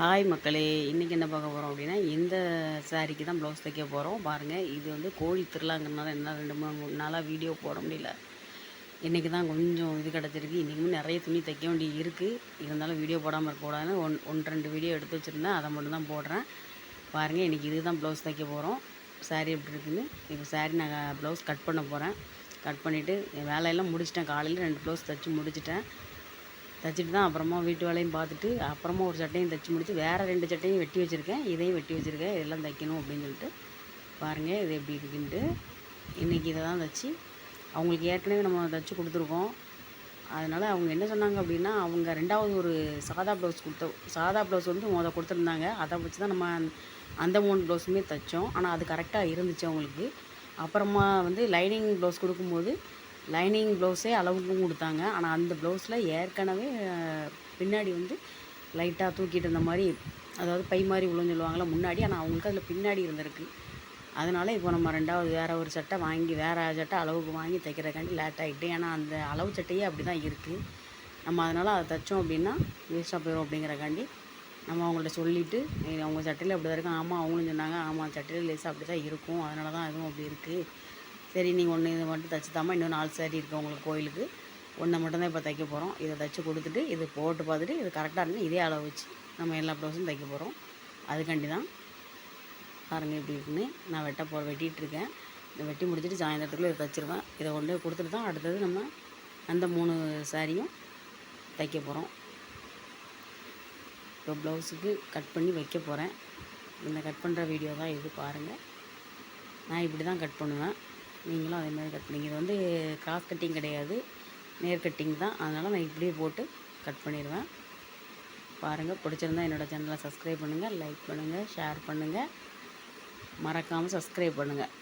Hi மக்களே. இன்றைக்கி என்ன பார்க்க போகிறோம் அப்படின்னா இந்த சாரீக்கு தான் ப்ளவுஸ் தைக்க போகிறோம் பாருங்கள் இது வந்து கோழி திருவிழாங்கிறனால என்ன ரெண்டு மூணு மூணு நாளாக வீடியோ போட முடியல. இன்றைக்கி தான் கொஞ்சம் இது கிடச்சிருக்கு. இன்றைக்குமே நிறைய துணி தைக்க வேண்டி இருக்குது இருந்தாலும் வீடியோ போடாமல் இருக்கக்கூடாதுன்னு ஒன் ஒன் ரெண்டு வீடியோ எடுத்து வச்சுருந்தேன். அதை மட்டும் தான் போடுறேன். பாருங்கள் இன்றைக்கி இது தான் ப்ளவுஸ் தைக்க போகிறோம் சாரீ எப்படி இருக்குன்னு இப்போ சாரீ நான் ப்ளவுஸ் கட் பண்ண போகிறேன் கட் பண்ணிவிட்டு வேலையெல்லாம் முடிச்சிட்டேன். காலையில் ரெண்டு ப்ளவுஸ் தைச்சி முடிச்சிட்டேன். தைச்சிட்டு தான் அப்புறமா வீட்டு வேலையும் பார்த்துட்டு அப்புறமா ஒரு சட்டையும் தைச்சி முடித்து வேறு ரெண்டு சட்டையும் வெட்டி வச்சுருக்கேன். இதையும் வெட்டி வச்சுருக்கேன். இதெல்லாம் தைக்கணும் அப்படின்னு சொல்லிட்டு பாருங்கள் இது எப்படி இருக்குன்ட்டு. இன்றைக்கி இதை தான் தைச்சி. அவங்களுக்கு ஏற்கனவே நம்ம தைச்சி கொடுத்துருக்கோம். அதனால் அவங்க என்ன சொன்னாங்க அப்படின்னா அவங்க ரெண்டாவது ஒரு சாதா ப்ளவுஸ் கொடுத்த சாதா ப்ளவுஸ் வந்து மொதல் கொடுத்துருந்தாங்க. அதை வச்சு தான் நம்ம அந்த மூணு ப்ளவுஸுமே தைச்சோம். ஆனால் அது கரெக்டாக இருந்துச்சு அவங்களுக்கு. அப்புறமா வந்து லைனிங் ப்ளவுஸ் கொடுக்கும்போது லைனிங் ப்ளவுஸே அளவுக்கும் கொடுத்தாங்க. ஆனால் அந்த ப்ளவுஸில் ஏற்கனவே பின்னாடி வந்து லைட்டாக தூக்கிட்டு இருந்த மாதிரி அதாவது பை மாதிரி உள்ளன்னு சொல்லுவாங்களே முன்னாடி. ஆனால் அவங்களுக்கு அதில் பின்னாடி இருந்திருக்கு. அதனால் இப்போ நம்ம ரெண்டாவது வேறு ஒரு சட்டை வாங்கி வேறு சட்டை அளவுக்கு வாங்கி தைக்கிறக்காண்டி லேட் ஆகிட்டு ஏன்னா அந்த அளவு சட்டையே அப்படி தான் இருக்குது நம்ம அதனால் அதை தைச்சோம் அப்படின்னா வேஸ்ட்டாக போயிடும் அப்படிங்கிறக்காண்டி நம்ம அவங்கள்ட்ட சொல்லிவிட்டு அவங்க சட்டையில் அப்படி தான் இருக்கும் ஆமாம் அவங்களும் சொன்னாங்க ஆமாம் சட்டையில் லேசாக அப்படி தான் இருக்கும். அதனால தான் அதுவும் அப்படி இருக்குது சரி நீங்கள் ஒன்று இதை மட்டும் தைச்சி தாமா இன்னும் நாலு சேரீ இருக்குது உங்களுக்கு கோயிலுக்கு. ஒன்றை மட்டும்தான் இப்போ தைக்க போகிறோம் இதை தைச்சி கொடுத்துட்டு இது போட்டு பார்த்துட்டு இது கரெக்டாக இருந்து இதே அளவு வச்சு நம்ம எல்லா ப்ளவுஸும் தைக்க போகிறோம் அதுக்காண்டி தான் பாருங்கள் இப்படி இருக்குன்னு நான் வெட்ட போ வெட்டிகிட்டு இருக்கேன். இதை வெட்டி முடிச்சுட்டு சாயந்தரத்துக்குள்ளே இதை தைச்சிருவேன். இதை கொண்டு போய் கொடுத்துட்டு தான் அடுத்தது நம்ம அந்த மூணு சாரியும் தைக்க போகிறோம் இப்போ ப்ளவுஸுக்கு கட் பண்ணி வைக்க போகிறேன் இந்த கட் பண்ணுற வீடியோ தான் இது பாருங்கள் நான் இப்படி தான் கட் பண்ணுவேன். நீங்களும் அதே மாதிரி கட் பண்ணிங்க இது வந்து கிராஸ் கட்டிங் கிடையாது. நேர் கட்டிங் தான். அதனால் நான் இப்படியே போட்டு கட் பண்ணிடுவேன். பாருங்கள் பிடிச்சிருந்தா என்னோடய சேனலை சப்ஸ்கிரைப் பண்ணுங்கள் லைக் பண்ணுங்கள் ஷேர் பண்ணுங்கள் மறக்காமல் சப்ஸ்கிரைப் பண்ணுங்கள்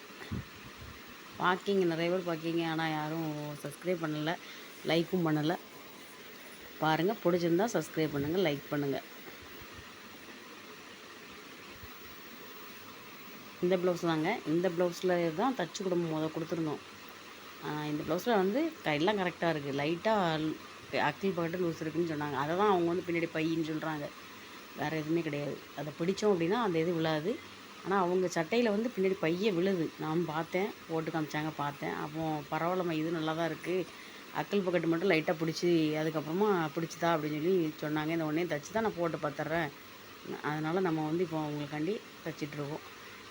பார்க்கிங்க நிறைய பேர் பார்க்கிங்க ஆனால் யாரும் சப்ஸ்கிரைப் பண்ணலை லைக்கும் பண்ணலை. பாருங்கள் பிடிச்சிருந்தா சப்ஸ்கிரைப் பண்ணுங்கள் லைக் பண்ணுங்கள் இந்த ப்ளவுஸ் தாங்க. இந்த ப்ளவுஸில் தான் தச்சு குடும்பம் முத கொடுத்துருந்தோம். இந்த ப்ளவுஸில் வந்து கையெல்லாம் கரெக்டாக இருக்குது லைட்டாக அக்கில் பாட்டு லூஸ் இருக்குன்னு சொன்னாங்க. அதை தான் அவங்க வந்து பின்னாடி பையின்னு சொல்கிறாங்க வேறு எதுவுமே கிடையாது. அதை பிடிச்சோம் அப்படின்னா அந்த இது விழாது. ஆனால் அவங்க சட்டையில் வந்து பின்னாடி பைய விழுது. நான் பார்த்தேன். போட்டு காமிச்சாங்க பார்த்தேன். அப்போ பரவாயில்லம்மா இது நல்லா தான் இருக்குது அக்கல் பக்கெட்டு மட்டும் லைட்டாக பிடிச்சி அதுக்கப்புறமா பிடிச்சிதா அப்படின்னு சொல்லி சொன்னாங்க. இந்த உடனே தச்சு தான் நான் போட்டு பார்த்துட்றேன். அதனால் நம்ம வந்து இப்போ அவங்களுக்காண்டி தச்சிட்ருக்கோம்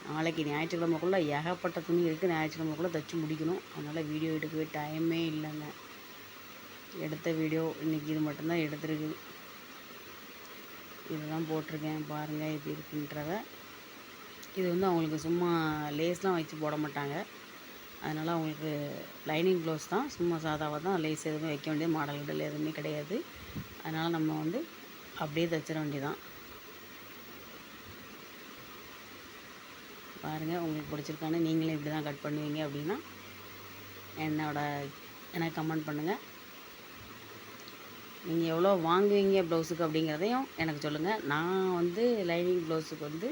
நாளைக்கு ஞாயிற்றுக்கிழமைக்குள்ளே ஏகப்பட்ட துணி இருக்குது ஞாயிற்றுக்கிழமைக்குள்ளே தைச்சி முடிக்கணும். அதனால் வீடியோ எடுக்கவே டைமே இல்லைங்க. எடுத்த வீடியோ இன்றைக்கி இது மட்டும்தான் எடுத்துருக்கு. இதுதான் போட்டிருக்கேன். பாருங்கள் எப்படி இருக்குன்றத. இது வந்து அவங்களுக்கு சும்மா லேஸ்லாம் வச்சு போட மாட்டாங்க. அதனால் அவங்களுக்கு லைனிங் ப்ளவுஸ் தான். சும்மா சாதாவாக தான். லேஸ் எதுவுமே வைக்க வேண்டிய மாடல்கள் எதுவுமே கிடையாது. அதனால் நம்ம வந்து அப்படியே தைச்சிட வேண்டியதான் பாருங்கள் உங்களுக்கு பிடிச்சிருக்கான்னு நீங்களும் இப்படி தான் கட் பண்ணுவீங்க அப்படின்னா என்னோட எனக்கு கமெண்ட் பண்ணுங்கள் நீங்கள் எவ்வளோ வாங்குவீங்க ப்ளவுஸுக்கு அப்படிங்கிறதையும் எனக்கு சொல்லுங்கள் நான் வந்து லைனிங் ப்ளவுஸுக்கு வந்து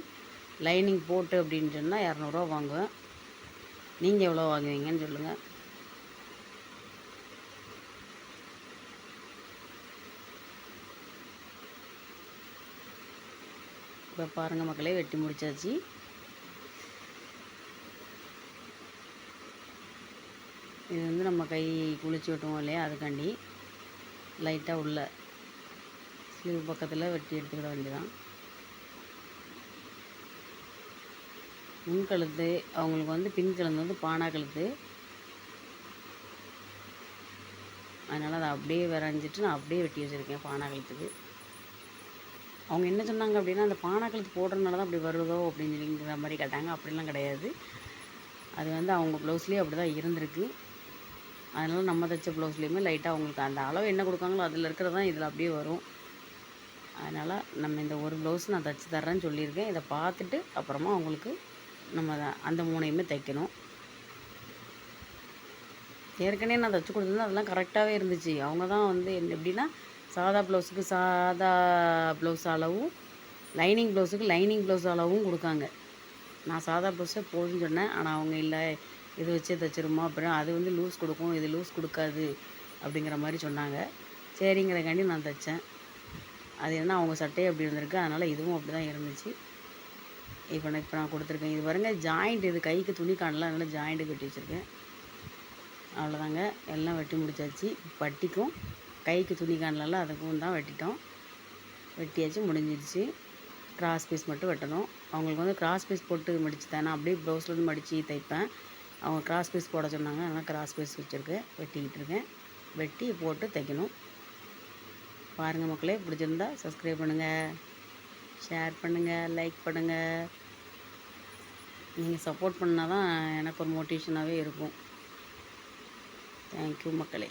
லைனிங் போட்டு அப்படின்னு சொன்னால் இரநூறுவா வாங்குவேன். நீங்கள் எவ்வளோ வாங்குவீங்கன்னு சொல்லுங்கள் இப்போ பாருங்கள் மக்களே வெட்டி முடிச்சாச்சு. இது வந்து நம்ம கை குளிச்சு வெட்டுவோம் இல்லையா? அதுக்காண்டி லைட்டாக உள்ள ஸ்லீவ் பக்கத்தில் வெட்டி எடுத்துக்கிட வேண்டியதான் முன் கழுத்து அவங்களுக்கு வந்து பின் கழுத்து வந்து பானா கழுத்து. அதனால் அதை அப்படியே வரைஞ்சிட்டு நான் அப்படியே வெட்டி வச்சுருக்கேன் பானா கழுத்துக்கு. அவங்க என்ன சொன்னாங்க அப்படின்னா அந்த பானா கழுத்து போடுறதுனால தான் அப்படி வருதோ அப்படின்னு சொல்லிங்கிற மாதிரி கேட்டாங்க. அப்படிலாம் கிடையாது. அது வந்து அவங்க ப்ளவுஸ்லேயே அப்படி தான் இருந்திருக்கு. அதனால் நம்ம தைச்ச ப்ளவுஸ்லேயுமே லைட்டாக அவங்களுக்கு அந்த அளவு என்ன கொடுக்காங்களோ அதில் இருக்கிறது தான் இதில் அப்படியே வரும். அதனால் நம்ம இந்த ஒரு ப்ளவுஸ் நான் தைச்சி தர்றேன்னு சொல்லியிருக்கேன். இதை பார்த்துட்டு அப்புறமா அவங்களுக்கு நம்ம அந்த மூணையுமே தைக்கணும். ஏற்கனவே நான் தைச்சி கொடுத்துருந்தேன். அதெல்லாம் கரெக்டாகவே இருந்துச்சு. அவங்க தான் வந்து என்ன எப்படின்னா சாதா ப்ளவுஸுக்கு சாதா ப்ளவுஸ் அளவும் லைனிங் ப்ளவுஸுக்கு லைனிங் ப்ளவுஸ் அளவும் கொடுக்காங்க. நான் சாதா ப்ளவுஸே போதும்னு சொன்னேன். ஆனால் அவங்க இல்லை. இது வச்சு தைச்சிருமா அப்புறம் அது வந்து லூஸ் கொடுக்கும் இது லூஸ் கொடுக்காது அப்படிங்கிற மாதிரி சொன்னாங்க. சரிங்கிறக்காண்டி நான் தைச்சேன். அது என்ன அவங்க சட்டையே அப்படி இருந்திருக்கு. அதனால் இதுவும் அப்படி தான் இருந்துச்சு. இப்போ நான் இப்போ நான் கொடுத்துருக்கேன். இது பாருங்க ஜாயிண்ட் இது கைக்கு துணி காணலாம் அதனால் ஜாயிண்ட்டு கட்டி வச்சுருக்கேன். அவ்வளோதாங்க எல்லாம் வெட்டி முடிச்சாச்சு. பட்டிக்கும் கைக்கு துணி காணலாம் அதுக்கும் தான் வெட்டிட்டோம். வெட்டியாச்சு முடிஞ்சிடுச்சு கிராஸ் பீஸ் மட்டும் வெட்டணும். அவங்களுக்கு வந்து கிராஸ் பீஸ் போட்டு மடித்து தானே அப்படியே ப்ளவுஸ்லேருந்து மடித்து தைப்பேன். அவங்க கிராஸ் பீஸ் போட சொன்னாங்க. அதனால் கிராஸ் பீஸ் வச்சுருக்கேன் வெட்டிக்கிட்டு இருக்கேன். வெட்டி போட்டு தைக்கணும். பாருங்கள் மக்களே பிடிச்சிருந்தா சப்ஸ்கிரைப் பண்ணுங்கள் ஷேர் பண்ணுங்கள் லைக் பண்ணுங்கள் நீங்கள் சப்போர்ட் பண்ணால் தான் எனக்கு ஒரு மோட்டிவேஷனாகவே இருக்கும். தேங்க்யூ மக்களே.